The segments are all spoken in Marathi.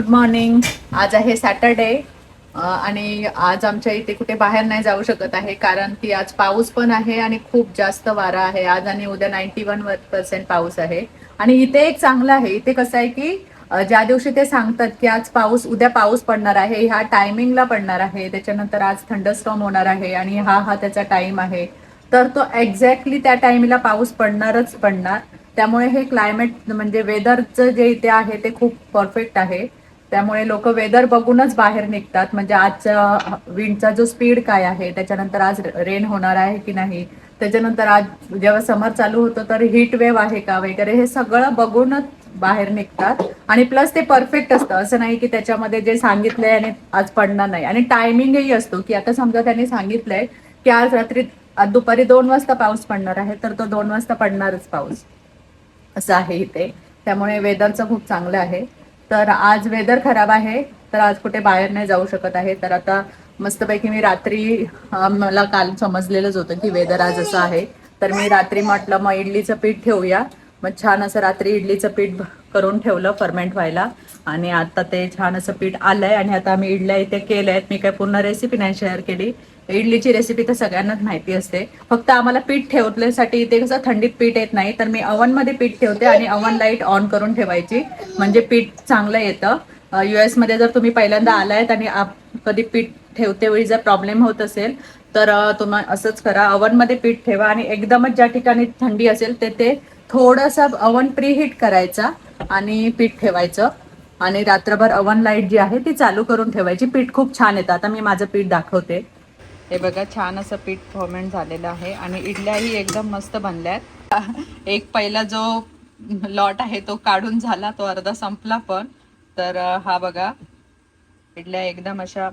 Good morning. आज आहे सॅटरडे आणि आज आमच्या इथे कुठे बाहेर नाही जाऊ शकत आहे कारण की आज पाऊस पण आहे आणि खूप जास्त वारा आहे. आज आणि उद्या नाईन्टी वन पर्सेंट पाऊस आहे. आणि इथे एक चांगलं आहे इथे कसं आहे की ज्या दिवशी ते सांगतात की आज पाऊस उद्या पाऊस पडणार आहे ह्या टायमिंगला पडणार आहे त्याच्यानंतर आज थंडस्टॉम होणार आहे आणि हा हा त्याचा टाइम आहे. तर तो एक्झॅक्टली त्या टाइमला पाऊस पडणारच पडणार. त्यामुळे हे क्लायमेट म्हणजे वेदरचं जे इथे आहे ते खूप परफेक्ट आहे. त्यामुळे लोक वेदर बघूनच बाहेर निघतात. म्हणजे आजचा विंडचा जो स्पीड काय आहे त्याच्यानंतर आज रेन होणार आहे की नाही? त्याच्यानंतर आज जेव्हा समर चालू होतो तर हीट वेव्ह आहे का वगैरे हे सगळं बघूनच बाहेर निघतात. आणि प्लस ते परफेक्ट असतं. असं नाही की त्याच्यामध्ये जे सांगितलंय आणि आज पडणार नाही. आणि टायमिंगही असतो की आता समजा त्यांनी सांगितलंय की आज रात्री दुपारी दोन वाजता पाऊस पडणार आहे तर तो दोन वाजता पडणारच पाऊस. असं आहे इथे. त्यामुळे वेदरचं खूप चांगलं आहे. तर आज वेदर खराब आहे तर आज कुठे बाहेर नाही जाऊ शकत आहे. तर आता मस्तपैकी मी रात्री मला काल समजलेलंच होतं की वेदर आज असं आहे. तर मी रात्री म्हटलं मग इडलीचं पीठ ठेवूया. मग छान असं रात्री इडलीचं पीठ करून ठेवलं फर्मेंट व्हायला. आणि आता ते छान असं पीठ आलंय आणि आता आम्ही इडल्या इथे केल्या आहेत. मी काय पूर्ण रेसिपी नाही शेअर केली. इडलीची रेसिपी तर सगळ्यांनाच माहिती असते. फक्त आम्हाला पीठ ठेवण्यासाठी इथे कसं थंडीत पीठ येत नाही. तर मी मध्ये पीठ ठेवते आणि अवन लाइट ऑन करून ठेवायची. म्हणजे पीठ चांगलं येतं. युएसमध्ये जर तुम्ही पहिल्यांदा आलायत आणि कधी पीठ ठेवते वेळी जर प्रॉब्लेम होत असेल तर तुम्ही असंच करा. oven मध्ये पीठ ठेवा आणि एकदमच ज्या ठिकाणी थंडी असेल तेथे थोडासा अवन प्रीहीट करायचा. आणि पीठ ठेवायचं. आणि रात्रभर अवन लाइट जी आहे ती चालू करून ठेवायची. पीठ खूप छान येतं. आता मी माझं पीठ दाखवते. हे बघा छान असं पीठ फॉर्मेंट झालेलं आहे. आणि इडल्याही एकदम मस्त बनल्यात. एक पहिला जो लॉट आहे तो काढून झाला तो अर्धा संपला पण. तर हा बघा. इडल्या एकदम अशा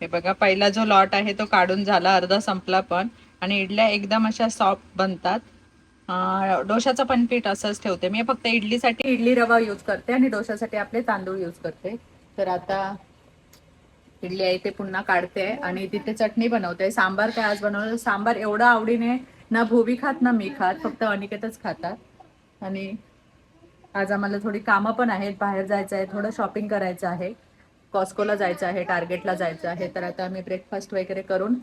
हे बघा पहिला जो लॉट आहे तो काढून झाला अर्धा संपला पण. आणि इडल्या एकदम अशा सॉफ्ट बनतात. डोशाचं पण पीठ असंच ठेवते. मी फक्त इडलीसाठी इडली रवा यूज करते आणि डोशासाठी आपले तांदूळ यूज करते. तर आता इडली आहे ते पुन्हा काढते आणि तिथे चटणी बनवते. सांबार काय आज बनवलं? सांबार एवढं आवडीने ना भुवी खात ना मी खात फक्त अनिकेतच खातात. आणि आज आम्हाला थोडी कामं पण आहेत. बाहेर जायचं आहे थोडं शॉपिंग करायचं आहे. कॉस्कोला जायचं आहे टार्गेटला जायचं आहे. तर आता आम्ही ब्रेकफास्ट वगैरे करून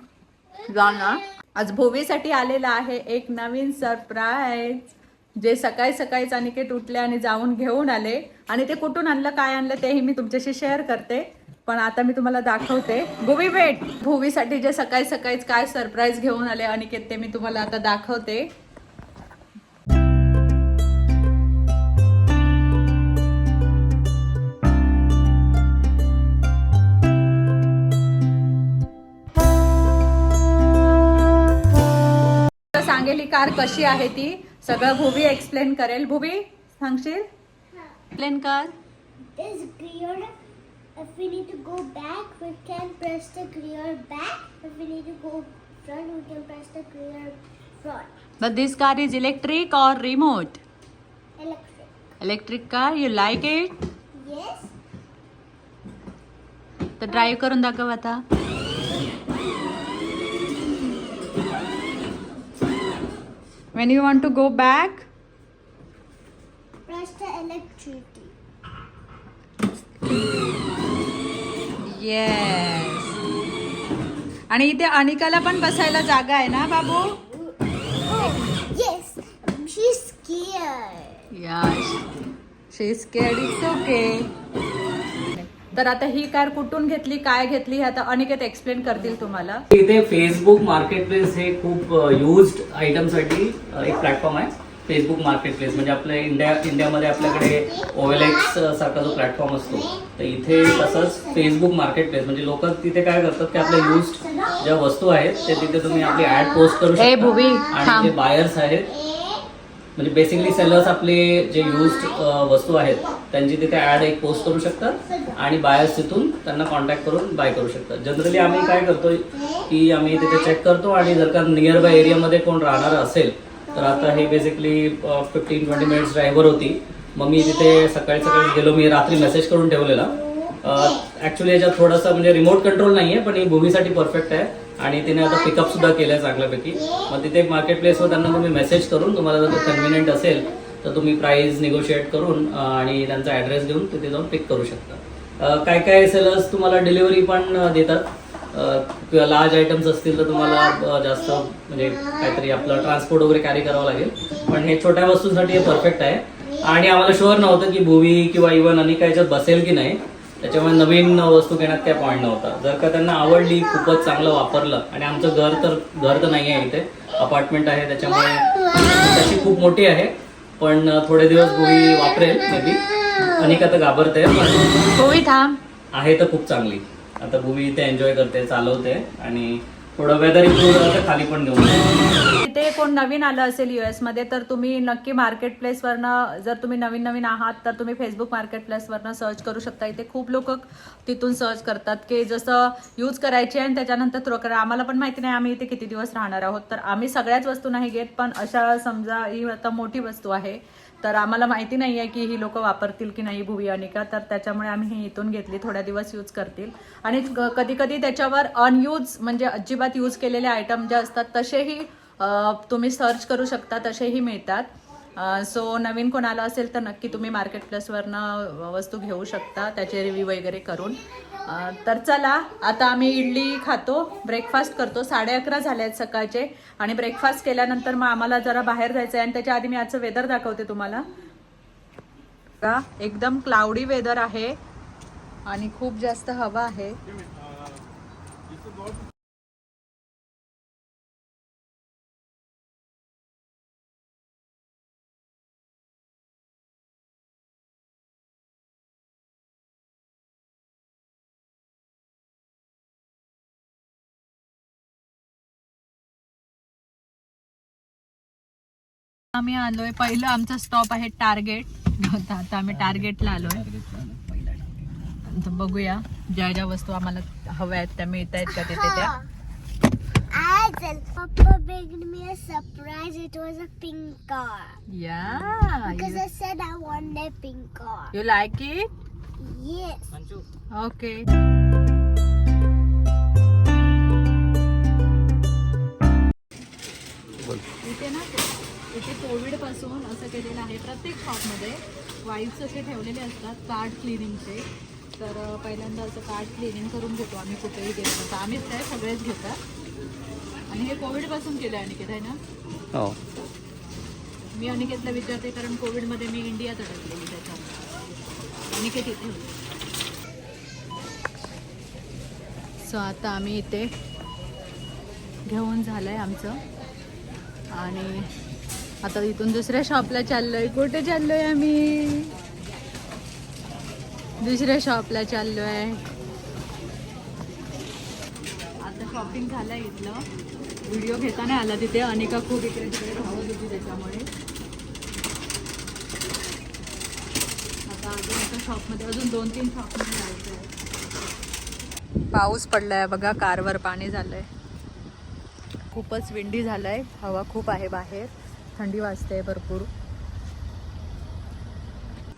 जाणार. आज भोवीसाठी आलेला आहे एक नवीन सरप्राईज जे सकाळी सकाळीच अनिकेत उठले आणि जाऊन घेऊन आले. आणि ते कुठून आणलं काय आणलं तेही मी तुमच्याशी शेअर करते. पण आता मी तुम्हाला दाखवते. भुवी भेट. भुवीसाठी जे सकाळी सकाळीच काय सरप्राईज घेऊन आले अनिकेत ते मी तुम्हाला आता दाखवते. ही कार कशी आहे ती सगळं भुवी एक्सप्लेन करेल भुवी सांगशील एक्सप्लेन कर is gear. If we need to go back, we can press the gear back. If we need to go front, we can press the gear front. But this car is electric or remote? Electric. Electric car, you like it? Yes. तर ड्राईव्ह करून दाखव आता When you want to go back, Press the electricity. yes. आणि इथे अनिकाला पण बसायला जागा आहे ना बाबू Oh, yes. She's scared. Yash she scared it's okay तर आता ही कार कुठून घेतली काय घेतली हे आता अनिकेत एक्सप्लेन करतील तुम्हाला. इथे फेसबुक मार्केट प्लेस हे खूप युज्ड आयटमसाठी एक प्लॅटफॉर्म आहे. फेसबुक मार्केट प्लेस म्हणजे आपल्या इंडिया इंडियामध्ये आपल्याकडे ओएलएक्स सारखा जो प्लॅटफॉर्म असतो. तर इथे तसंच फेसबुक मार्केट प्लेस म्हणजे लोक तिथे काय करतात की आपल्या युज्ड ज्या वस्तू आहेत ते तिथे तुम्ही आपली ऍड पोस्ट करू शकता. आणि जे बायर्स आहेत म्हणजे बेसिकली सेलर्स आपले जे युज्ड वस्तू आहेत त्यांची तिथे ऍड एक पोस्ट करू शकतात आणि बायर्स तिथून त्यांना कॉन्टॅक्ट करून बाय करू शकतात. जनरली आम्ही काय करतो की आम्ही तिथे चेक करतो आणि जर का नियर बाय एरियामध्ये कोण राहणार असेल तर आता हे basically fifteen twenty minutes driver होती. मग मी तिथे सकाळी सकाळी गेलो मी रात्री मेसेज करून ठेवलेला. ऍक्च्युली याच्यात थोडासा म्हणजे रिमोट कंट्रोल नाहीये पण ही भूमीसाठी परफेक्ट आहे. आणि तिने आता पिकअप सुद्धा केलंय चांगल्यापैकी. मग तिथे मार्केट प्लेसवर त्यांना तुम्ही मेसेज करून तुम्हाला जर कन्व्हिनियंट असेल तर तुम्ही प्राइस निगोशिएट करून आणि त्यांचा ॲड्रेस देऊन तिथे जाऊन पिक करू शकता. काय काय सेलर्स तुम्हाला डिलिव्हरी पण देतात. किंवा लार्ज आयटम्स असतील तर तुम्हाला जास्त म्हणजे काहीतरी आपलं ट्रान्सपोर्ट वगैरे कॅरी करावं लागेल. पण हे छोट्या वस्तूंसाठी हे परफेक्ट आहे. आणि आम्हाला शुअर नव्हतं की भूवी किंवा इव्हन अनिका याच्यात बसेल की नाही. त्याच्यामुळे नवीन वस्तू घेण्यात काय पॉईंट नव्हता. जर का त्यांना आवडली खूपच चांगलं वापरलं आणि आमचं घर तर घर तर नाही आहे इथे. अपार्टमेंट आहे त्याच्यामुळे त्याची खूप मोठी आहे. पण थोडे दिवस भूवी वापरेल मे बी अनिका तर घाबरते पण होई थांब. आहे तर खूप चांगली. आता भूवी इथे एन्जॉय करते चालवते आणि थोडं वेदर इम्प्रूव्ह झालं तर खाली पण घेऊन तिथे कोण नवीन आलं असेल युएसमध्ये तर तुम्ही नक्की मार्केट प्लेसवरनं जर तुम्ही नवीन नवीन आहात तर तुम्ही फेसबुक मार्केट प्लेसवरनं सर्च करू शकता. इथे खूप लोक तिथून सर्च करतात की जसं यूज करायचे आणि त्याच्यानंतर थ्रो करा. आम्हाला पण माहिती नाही आम्ही इथे किती दिवस राहणार आहोत. तर आम्ही सगळ्याच वस्तू नाही घेत पण अशा समजा ही आता मोठी वस्तू आहे. तर आम्हाला माहिती नाही आहे की ही लोक वापरतील की नाही भुवी अनिका तर त्याच्यामुळे आम्ही ही इथून घेतली थोड्या दिवस यूज करतील. आणि कधी कधी त्याच्यावर अनयूज म्हणजे अजिबात यूज केलेले आयटम जे असतात तसेही तुम्ही सर्च करू शकता तसेही मिळतात. सो नवीन कोणाला असेल तर नक्की तुम्ही मार्केट प्लसवरनं वस्तू घेऊ शकता त्याचे रिव्ह्यू वगैरे करून. तर चला आता आम्ही इडली खातो ब्रेकफास्ट करतो. साडे अकरा झाले आहेत सकाळचे आणि ब्रेकफास्ट केल्यानंतर मग आम्हाला जरा बाहेर जायचं आहे आणि त्याच्या आधी मी आजचं वेदर दाखवते तुम्हाला. का एकदम क्लाउडी वेदर आहे आणि खूप जास्त हवा आहे. आम्ही आलोय. पहिलं आमचा स्टॉप आहे टार्गेट आता आम्ही टार्गेटला आलोय. तर बघूया ज्या ज्या वस्तू आम्हाला हव्या आहेत त्या मिळत आहेत का तिथे त्या? Adel, Papa made me a surprise. It was a pink car. या Because I said I want a pink car. You like it Yes. Okay इथे ना इथे कोविडपासून असं केलेलं आहे. प्रत्येक शॉपमध्ये वाईप्स असे ठेवलेले असतात कार्ड क्लिनिंगचे तर पहिल्यांदा असं कार्ड क्लिनिंग करून घेतो आम्ही कुठेही गेलो. तर आम्हीच काय सगळेच घेतात. आणि हे कोविडपासून केलं आहे अनिकेत आहे ना? हो. मी अनिकेतला विचारते कारण कोविडमध्ये मी इंडियात अडकलेली त्याच्यामुळे. अनिकेत इथे सो आता आम्ही इथे घेऊन झालंय आमचं. आणि आता इथून दुसऱ्या शॉपला चाललोय. कुठे चाललोय आम्ही? दुसऱ्या शॉपला चाललोय. आता शॉपिंग झालंय इथलं. व्हिडिओ घेता नाही आला तिथे. अनिका खूप इकडे तिकडे धावत होती त्याच्यामुळे. आता अजून एका शॉपमध्ये अजून दोन तीन शॉपमध्ये जायचं पाऊस पडलाय बघा कारवर पाणी झालंय. खूपच विंडी झालंय. हवा खूप आहे बाहेर. थंडी वाजते भरपूर.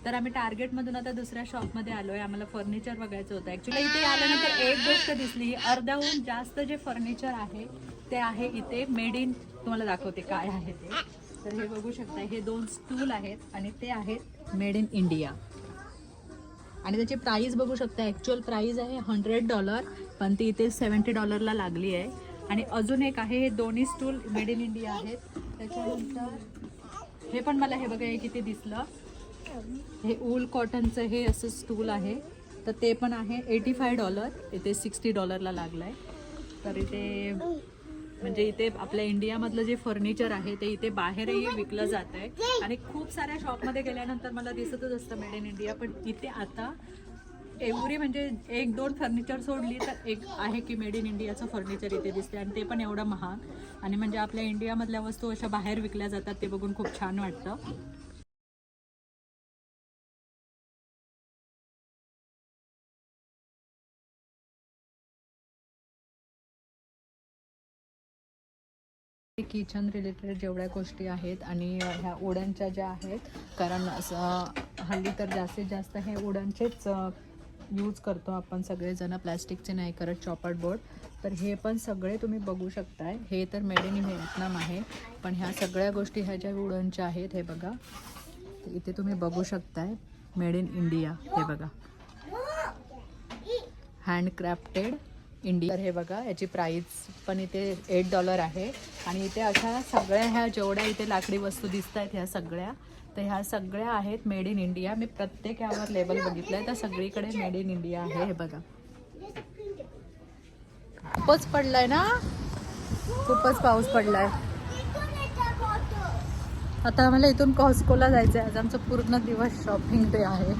तर आम्ही टार्गेटमधून आता दुसऱ्या शॉपमध्ये आलोय. आम्हाला फर्निचर बघायचं होतं. ऍक्च्युली इथे आल्यानंतर एक गोष्ट दिसली. अर्ध्याहून जास्त जे फर्निचर आहे ते आहे इथे मेड इन तुम्हाला दाखवते काय आहे ते. तर हे बघू शकता हे दोन स्टूल आहेत आणि ते आहेत मेड इन इंडिया आणि त्याची प्राईस बघू शकता ॲक्च्युअल प्राईस आहे हंड्रेड डॉलर पण ती इथे सेवन्टी डॉलरला लागली आहे. आणि अजून एक आहे हे दोन्ही स्टूल मेड इन इंडिया आहेत. त्याच्यानंतर हे पण मला हे बघा हे किती दिसलं. हे ऊल कॉटनचं हे असं स्टूल आहे. तर ते पण आहे एटी फाय डॉलर इथे सिक्स्टी डॉलरला लागलं आहे तर इथे म्हणजे इथे आपल्या इंडियामधलं जे फर्निचर आहे ते इथे बाहेरही विकलं जात आहे आणि खूप साऱ्या शॉपमध्ये गेल्यानंतर मला दिसतच असतं मेड इन इंडिया पण इथे आता एवढी म्हणजे एक दोन फर्निचर सोडली तर एक आहे की मेड इन इंडियाचं फर्निचर इथे दिसते आणि ते पण एवढं महाग. आणि म्हणजे आपल्या इंडियामधल्या वस्तू अशा बाहेर विकल्या जातात ते बघून खूप छान वाटतं. किचन रिलेटेड जेवढ्या गोष्टी आहेत आणि ह्या उडनच्या ज्या आहेत कारण असं हल्ली तर जास्तीत जास्त हे उडनचेच यूज करतो आपण सगळेजण. प्लॅस्टिकचे नाही करत चॉपट बोर्ड तर हे पण सगळे तुम्ही बघू शकताय. हे तर मेड इन व्हिएतनाम आहे. पण ह्या सगळ्या गोष्टी ह्या ज्या वुडनच्या आहेत हे बघा. इथे तुम्ही बघू शकताय. मेड इन इंडिया हे बघा. हँडक्राफ्टेड इंडिया हे बघा याची प्राईस पण इथे एट डॉलर आहे. आणि इथे अशा सगळ्या ह्या जेवढ्या इथे लाकडी वस्तू दिसत आहेत ह्या सगळ्या तर ह्या सगळ्या आहेत मेड इन इंडिया मी प्रत्येक यावर लेबल बघितलं आहे तर सगळीकडे मेड इन इंडिया आहे. हे बघा. खूपच पडलाय ना? खूपच पाऊस पडलाय. आता आम्हाला इथून कॉस्कोला जायचं आहे आज आमचं पूर्ण दिवस शॉपिंग डे आहे.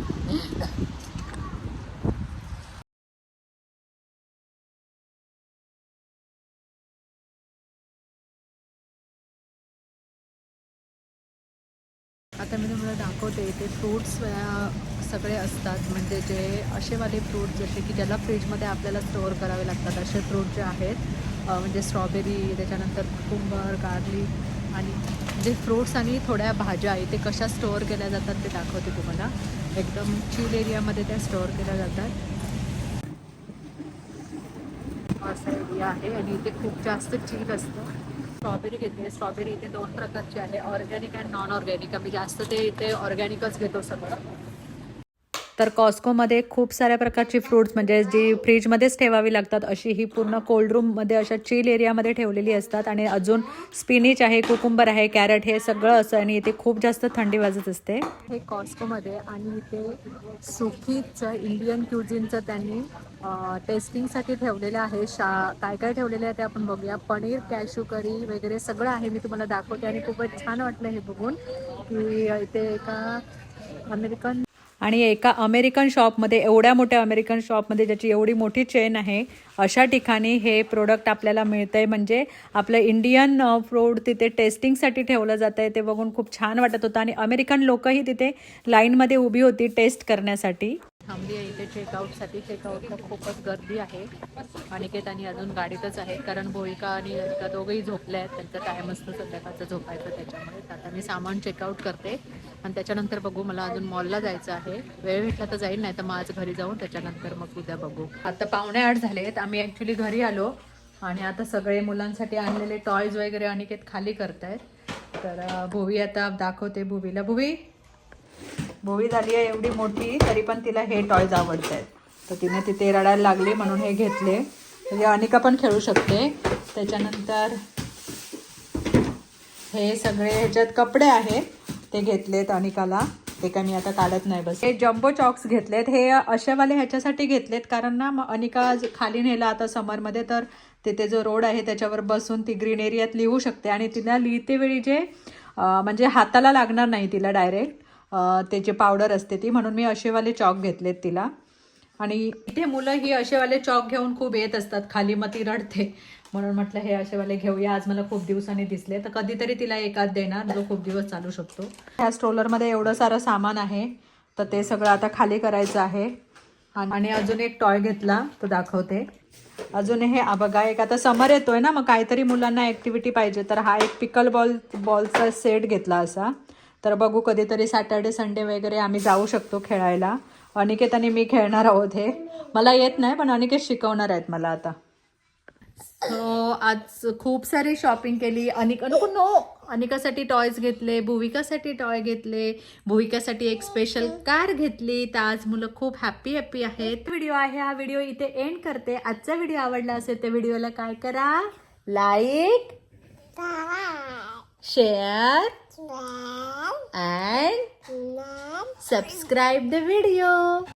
आता मी तुम्हाला दाखवते इथे फ्रूट्स सगळे असतात. म्हणजे जे असेवाले फ्रूट जसे की ज्याला फ्रीजमध्ये आपल्याला स्टोअर करावे लागतात असे फ्रूट जे आहेत म्हणजे स्ट्रॉबेरी त्याच्यानंतर कुकुंबर गार्लिक आणि जे फ्रूट्स आणि थोड्या भाज्या इथे कशा स्टोअर केल्या जातात ते दाखवते तुम्हाला. एकदम चिल एरियामध्ये त्या स्टोअर केल्या जातात. असा एरिया आहे आणि इथे खूप जास्त चिल असतं. स्ट्रॉबेरी घेतली स्ट्रॉबेरी इथे दोन प्रकारची आहे. ऑर्गॅनिक अँड नॉन ऑर्गॅनिक आम्ही जास्त ते इथे ऑर्गॅनिकच घेतो सगळं. तर कॉस्कोमध्ये खूप साऱ्या प्रकारची फ्रूट्स म्हणजे जी फ्रीजमध्येच ठेवावी लागतात अशी ही पूर्ण कोल्ड रूममध्ये अशा चिल एरियामध्ये ठेवलेली असतात. आणि अजून स्पिनिच आहे कुकुंबर आहे कॅरेट हे सगळं असं आणि इथे खूप जास्त थंडी वाजत असते. हे कॉस्कोमध्ये आणि इथे सुखीचं इंडियन क्युझिनचं त्यांनी टेस्टिंगसाठी ठेवलेलं आहे. शा काय काय ठेवलेलं आहे ते आपण बघूया. पनीर कॅशू करी वगैरे सगळं आहे मी तुम्हाला दाखवते. आणि खूपच छान वाटलं हे बघून की इथे एका अमेरिकन आणि एका अमेरिकन शॉपमध्ये एवढ्या मोठ्या अमेरिकन शॉपमध्ये ज्याची एवढी मोठी चेन आहे अशा ठिकाणी हे प्रोडक्ट आपल्याला मिळतं आहे म्हणजे आपलं इंडियन फ्रूड तिथे टेस्टिंगसाठी ठेवलं जातं आहे ते बघून खूप छान वाटत होतं. आणि अमेरिकन लोकही तिथे लाईनमध्ये उभी होती टेस्ट करण्यासाठी. थांबली आहे. इथे चेकआउटसाठी चेकआउटला खूपच गर्दी आहे. अनिकेत आणि अजून गाडीतच आहे. कारण भोईका आणि अनिका दोघंही झोपले आहेत. त्यांचा टाईम असतो संध्याकाळचं झोपायचं त्याच्यामुळे. तर आता मी सामान चेकआउट करते. आणि त्याच्यानंतर बघू मला अजून मॉलला जायचं आहे. वेळ भेटला तर जाईल नाही तर मग आज घरी जाऊन त्याच्यानंतर मग उद्या बघू. आता पावणे आठ झालेत. आम्ही ॲक्च्युली घरी आलो. आणि आता सगळे मुलांसाठी आणलेले टॉयज वगैरे अनिकेत खाली करतायत. तर भुवी आता दाखवते भुवीला. भुवी? भोवी झाली आहे एवढी मोठी तरी पण तिला हे टॉयज आवडत आहेत तर तिने तिथे रडायला लागली म्हणून हे घेतले. म्हणजे अनिका पण खेळू शकते. त्याच्यानंतर हे सगळे ह्याच्यात कपडे आहेत ते घेतलेत अनिकाला. ते काय मी आता काढत नाही बस. हे जम्बो चॉक्स घेतलेत. हे अशावाले ह्याच्यासाठी घेतलेत कारण ना मग अनिका खाली नेला आता समरमध्ये तर तिथे जो रोड आहे त्याच्यावर बसून ती ग्रीन एरियात लिहू शकते. आणि तिला लिहिते वेळी जे म्हणजे हाताला लागणार नाही तिला डायरेक्ट ते जे पावडर असते ती म्हणून मी असेवाले चॉक घेतलेत तिला. आणि इथे मुलं ही असेवाले चॉक घेऊन खूप येत असतात खाली मग ती रडते. म्हणून म्हटलं हे असेवाले घेऊया आज मला खूप दिवसांनी दिसले. तर कधीतरी तिला एकाच देणार जो खूप दिवस चालू शकतो. ह्या स्ट्रोलरमध्ये एवढं सारं सामान आहे तर ते सगळं आता खाली करायचं आहे. आणि अजून एक टॉय घेतला तो दाखवते. अजून हे बघा एक आता समर येतोय ना मग काहीतरी मुलांना ॲक्टिव्हिटी पाहिजे. तर हा एक पिकल बॉल बॉलचा सेट घेतला असा. तर बघू कधीतरी सॅटर्डे संडे वगैरे आम्ही जाऊ शकतो खेळायला. अनिकेत आणि मी खेळणार आहोत हे. मला येत नाही पण अनिकेत शिकवणार आहेत मला आता. सो आज खूप सारी शॉपिंग केली. अनिका नको नो. अनिकासाठी टॉयज घेतले भुविकासाठी टॉय घेतले. भुविकासाठी एक स्पेशल कार घेतली. तर आज मुलं खूप हॅप्पी हॅप्पी आहेत. व्हिडिओ आहे. हा व्हिडिओ इथे एंड करते. आजचा व्हिडिओ आवडला असेल तर व्हिडिओला काय करा? Like share and subscribe the video